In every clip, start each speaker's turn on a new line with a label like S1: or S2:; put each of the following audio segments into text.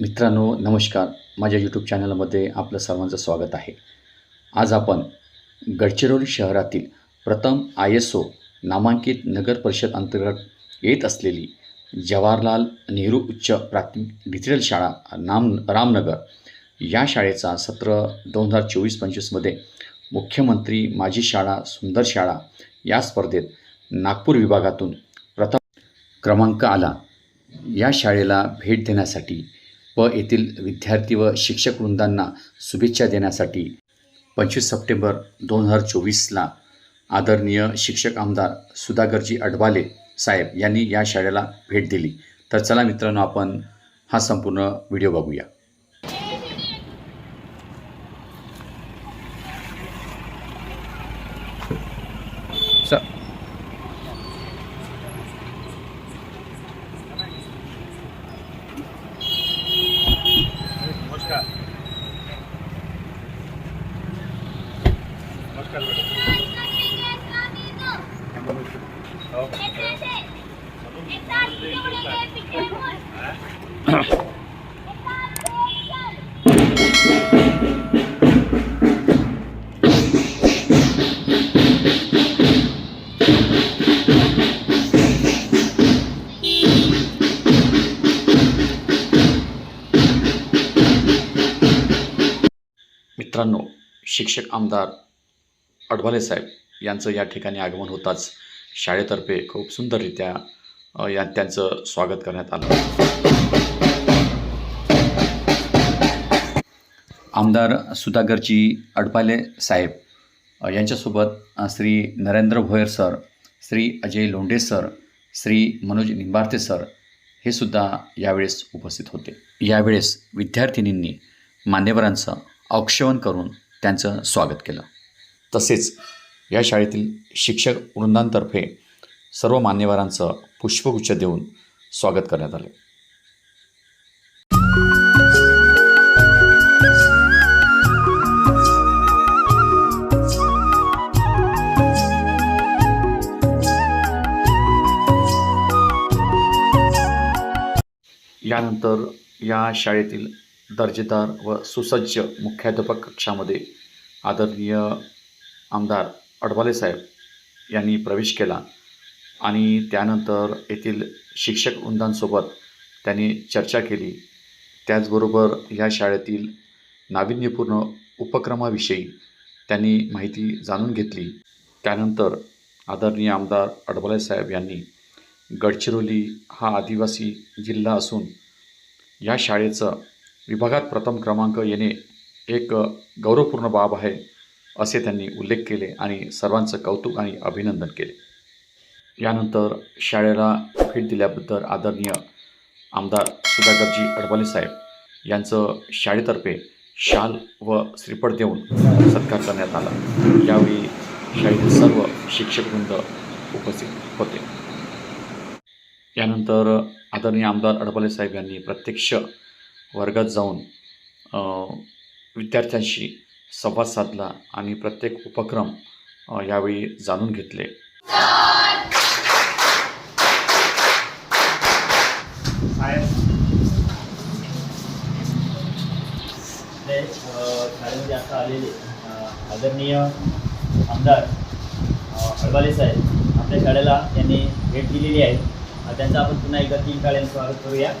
S1: मित्रांनो नमस्कार. माझ्या यूट्यूब चॅनलमध्ये आपलं सर्वांचं स्वागत आहे. आज आपण गडचिरोली शहरातील प्रथम आय एस ओ नामांकित नगर परिषद अंतर्गत येत असलेली जवाहरलाल नेहरू उच्च प्राथमिक डिजिटल शाळा नाम रामनगर या शाळेचा सत्र दोन हजार चोवीस पंचवीसमध्ये मुख्यमंत्री माझी शाळा सुंदर शाळा या स्पर्धेत नागपूर विभागातून प्रथम क्रमांक आला. या शाळेला भेट देण्यासाठी व येथील विद्यार्थी व शिक्षक वृंदांना शुभेच्छा देण्यासाठी पंचवीस सप्टेंबर दोन हजार चोवीसला आदरणीय शिक्षक आमदार सुधाकरजी अडवाले साहेब यांनी या शाळेला भेट दिली. तर चला मित्रांनो आपण हा संपूर्ण व्हिडिओ बघूया.
S2: So नमस्कार मॅडम हो
S1: मित्रांनो शिक्षक आमदार अडवाले साहेब यांचं या ठिकाणी आगमन होताच शाळेतर्फे खूप सुंदररित्या या त्यांचं स्वागत करण्यात आलं. आमदार सुधाकरजी अडपाले साहेब यांच्यासोबत Shri Narendra Bhoyar sir Shri Ajay Londhe sir Shri Manoj Nimbarte sir हे सुद्धा यावेळेस उपस्थित होते. यावेळेस विद्यार्थिनींनी मान्यवरांचं औक्षवण करून त्यांचं स्वागत केलं. तसेच या शाळेतील शिक्षक वृंदांतर्फे सर्व मान्यवरांचं पुष्पगुच्छ देऊन स्वागत करण्यात आले. यानंतर या शाळेतील दर्जेदार व सुसज्ज मुख्याध्यापक कक्षामध्ये आदरणीय आमदार अडवाले साहेब यांनी प्रवेश केला आणि त्यानंतर येथील शिक्षक वृंदांसोबत त्यांनी चर्चा केली. त्याचबरोबर या शाळेतील नाविन्यपूर्ण उपक्रमाविषयी त्यांनी माहिती जाणून घेतली. त्यानंतर आदरणीय आमदार अडवाले साहेब यांनी गडचिरोली हा आदिवासी जिल्हा असून या शाळेचं विभागात प्रथम क्रमांक येणे एक गौरवपूर्ण बाब आहे. असे त्यांनी उल्लेख केले आणि सर्वांचं कौतुक आणि अभिनंदन केले. यानंतर शाळेला भेट दिल्याबद्दल आदरणीय आमदार सुधाकरजी अडवाले साहेब यांचं शाळेतर्फे शाल व श्रीफळ देऊन सत्कार करण्यात आला. यावेळी शाळेतील सर्व शिक्षकवृंद उपस्थित होते. यानंतर आदरणीय आमदार अडबाले साहेब यांनी प्रत्यक्ष वर्गात जाऊन विद्यार्थ्यांशी संवाद साधला आणि प्रत्येक उपक्रम यावेळी जाणून घेतले.
S3: आता आलेले आदरणीय आमदार अ, अडबाले साहेब आपल्या शाळेला त्यांनी भेट दिलेली आहे. त्यांचा त्यांचं आपण पुन्हा एकदा तीन काळ्यांनी स्वागत करूया.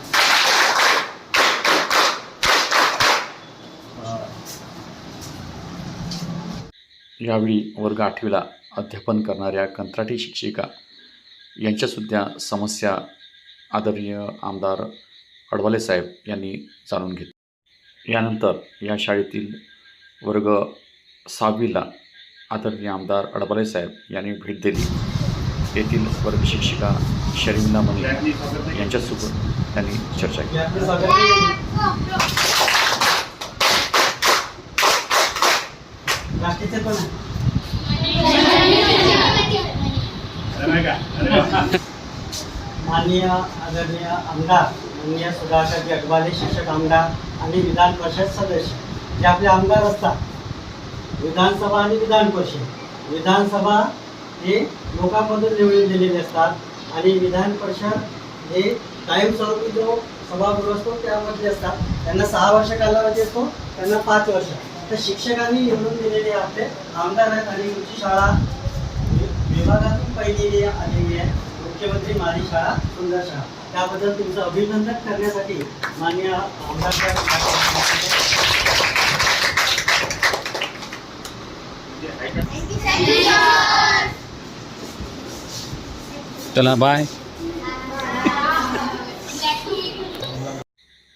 S1: यावेळी वर्ग आठवीला अध्यापन करणाऱ्या कंत्राटी शिक्षिका यांच्यासुद्धा समस्या आदरणीय आमदार अडवाले साहेब यांनी जाणून घेतली. यानंतर या शाळेतील वर्ग सहावीला आदरणीय आमदार अडबाले साहेब यांनी भेट दिली. येथील वर्ग शिक्षिका शर्मिला मणी यांच्यासोबत त्यांनी चर्चा केली.
S4: बाकीचे पण. माननीय आदरणीय आमदार माननीय सुधाकरजी अडवाले शिक्षक आमदार आणि विधान परिषद सदस्य जे आपले आमदार असतात विधानसभा आणि विधान परिषद. विधानसभा हे लोकांमधून निवडून दिलेले असतात आणि विधान परिषद हे कायमस्वरूपी जो सभागृह असतो त्यामध्ये असतात. त्यांना सहा वर्ष कालावधी असतो त्यांना पाच वर्ष. तर शिक्षकांनी निवडून दिलेले आपले आमदार आहेत आणि तुमची शाळा विभागातून पहिली आलेली आहे. मुख्यमंत्री माझी शाळा सुंदर शाळा. त्याबद्दल तुमचं अभिनंदन करण्यासाठी मान्य आमदार
S1: चला बाय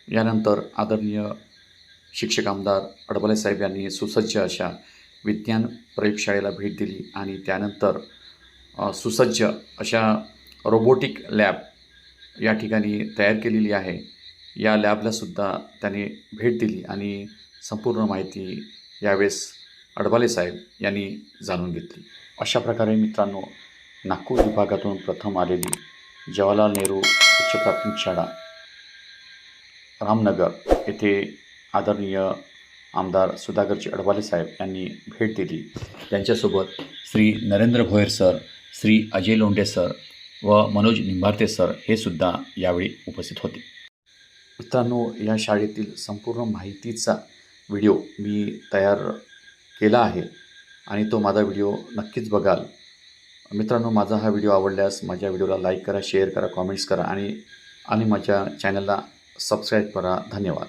S1: यानंतर आदरणीय शिक्षक आमदार अडबले साहेब यांनी सुसज्ज अशा विज्ञान प्रयोगशाळेला भेट दिली आणि त्यानंतर सुसज्ज अशा रोबोटिक लॅब या ठिकाणी तयार केलेली आहे. या लॅबलासुद्धा त्यांनी भेट दिली आणि संपूर्ण माहिती यावेळेस अडबाले साहेब यांनी जाणून घेतली. अशा प्रकारे मित्रांनो नागपूर विभागातून प्रथम आलेली जवाहरलाल नेहरू उच्च प्राथमिक शाळा रामनगर येथे आदरणीय आमदार सुधाकरजी अडवाले साहेब यांनी भेट दिली. त्यांच्यासोबत श्री नरेंद्र भोयर सर श्री अजय लोंढे सर व मनोज निंबारते सर हे सुद्धा यावेळी उपस्थित होते. मित्रांनो या शाळेतील संपूर्ण माहितीचा व्हिडिओ मी तयार केला आहे आणि तो माझा व्हिडिओ नक्कीच बघाल. मित्रांनो माझा हा व्हिडिओ आवडल्यास माझ्या व्हिडिओला लाईक करा शेअर करा कॉमेंट्स करा आणि आणि माझ्या चॅनलला सबस्क्राईब करा. धन्यवाद.